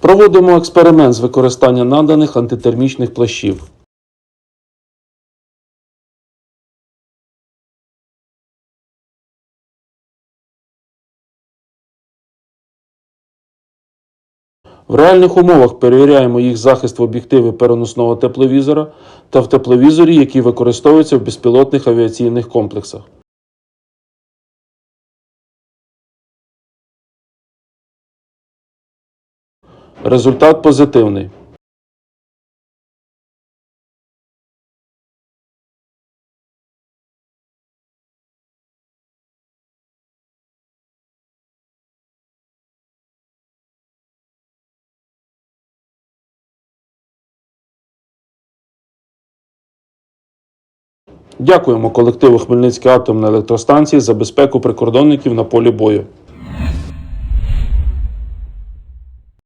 Проводимо експеримент з використання наданих антитермічних плащів. В реальних умовах перевіряємо їх захист в об'єктиві переносного тепловізора та в тепловізорі, який використовується в безпілотних авіаційних комплексах. Результат позитивний. Дякуємо колективу Хмельницької атомної електростанції за безпеку прикордонників на полі бою.